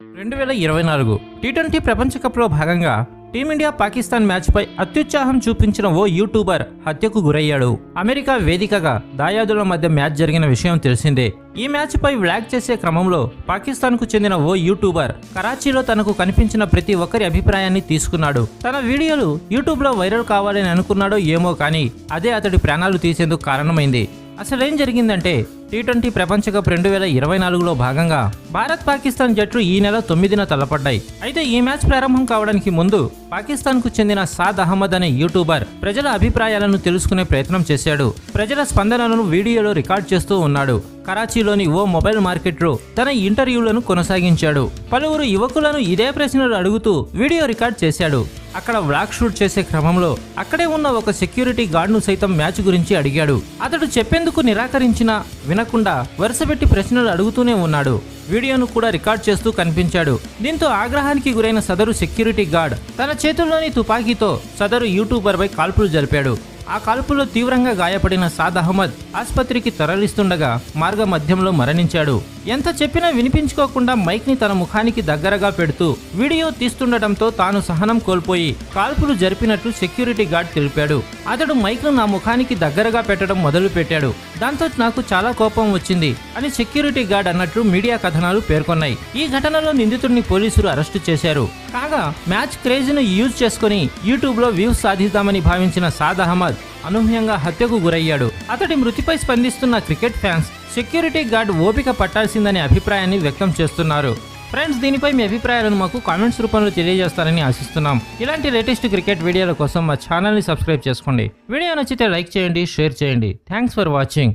రెండు వేల ఇరవై నాలుగు టీ ట్వంటీ ప్రపంచ కప్లో భాగంగా టీమిండియా పాకిస్తాన్ మ్యాచ్పై అత్యుత్సాహం చూపించిన ఓ యూట్యూబర్ హత్యకు గురయ్యాడు. అమెరికా వేదికగా దాయాదుల మధ్య మ్యాచ్ జరిగిన విషయం తెలిసిందే. ఈ మ్యాచ్పై వ్లాగ్ చేసే క్రమంలో పాకిస్తాన్కు చెందిన ఓ యూట్యూబర్ కరాచీలో తనకు కనిపించిన ప్రతి ఒక్కరి అభిప్రాయాన్ని తీసుకున్నాడు. తన వీడియోలు యూట్యూబ్లో వైరల్ కావాలని అనుకున్నాడో ఏమో కానీ అదే అతడి ప్రాణాలు తీసేందుకు కారణమైంది. అసలేం జరిగిందంటే టీ ట్వంటీ ప్రపంచ కప్ రెండు వేల ఇరవై నాలుగులో భాగంగా భారత్ పాకిస్తాన్ జట్లు ఈ నెల తొమ్మిదిన తలపడ్డాయి. అయితే ఈ మ్యాచ్ ప్రారంభం కావడానికి ముందు పాకిస్తాన్కు చెందిన సాద్ అహ్మద్ అనే యూట్యూబర్ ప్రజల అభిప్రాయాలను తెలుసుకునే ప్రయత్నం చేశాడు. ప్రజల స్పందనలను వీడియోలో రికార్డ్ చేస్తూ ఉన్నాడు. కరాచీలోని ఓ మొబైల్ మార్కెట్లో తన ఇంటర్వ్యూలను కొనసాగించాడు. పలువురు యువకులను ఇదే ప్రశ్నలు అడుగుతూ వీడియో రికార్డ్ చేశాడు. అక్కడ వ్లాగ్ షూట్ చేసే క్రమంలో అక్కడే ఉన్న ఒక సెక్యూరిటీ గార్డ్ను సైతం మ్యాచ్ గురించి అడిగాడు. అతడు చెప్పేందుకు నిరాకరించినా వినకుండా వరుసపెట్టి ప్రశ్నలు అడుగుతూనే ఉన్నాడు. వీడియోను కూడా రికార్డ్ చేస్తూ కనిపించాడు. దీంతో ఆగ్రహానికి గురైన సదరు సెక్యూరిటీ గార్డ్ తన చేతుల్లోని తుపాకీతో సదరు యూట్యూబర్పై కాల్పులు జరిపాడు. ఆ కాల్పులో తీవ్రంగా గాయపడిన సాద్ అహ్మద్ ఆసుపత్రికి తరలిస్తుండగా మార్గ మధ్యంలో మరణించాడు. ఎంత చెప్పినా వినిపించుకోకుండా మైక్ని తన ముఖానికి దగ్గరగా పెడుతూ వీడియో తీస్తుండటంతో తాను సహనం కోల్పోయి కాల్పులు జరిపినట్లు సెక్యూరిటీ గార్డ్ తెలిపాడు. అతడు మైక్ను నా ముఖానికి దగ్గరగా పెట్టడం మొదలు పెట్టాడు దాంతో నాకు చాలా కోపం వచ్చింది అని సెక్యూరిటీ గార్డ్ అన్నట్లు మీడియా కథనాలు పేర్కొన్నాయి. ఈ ఘటనలో నిందితుడిని పోలీసులు అరెస్టు చేశారు. కాగా మ్యాచ్ క్రేజ్ను యూజ్ చేసుకుని యూట్యూబ్లో వ్యూస్ సాధిద్దామని భావించిన సాద్ అహ్మద్ అనూహ్యంగా హత్యకు గురయ్యాడు. అతడి మృతిపై స్పందిస్తున్న క్రికెట్ ఫ్యాన్స్ సెక్యూరిటీ గార్డ్ ఓపిక పట్టాల్సిందనే అభిప్రాయాన్ని వ్యక్తం చేస్తున్నారు. ఫ్రెండ్స్ దీనిపై మీ అభిప్రాయాలను మాకు కామెంట్స్ రూపంలో తెలియజేస్తారని ఆశిస్తున్నాం. ఇలాంటి లేటెస్ట్ క్రికెట్ వీడియోల కోసం మా ఛానల్ని సబ్స్క్రైబ్ చేసుకోండి. వీడియో నచ్చితే లైక్ చేయండి షేర్ చేయండి. Thanks for watching.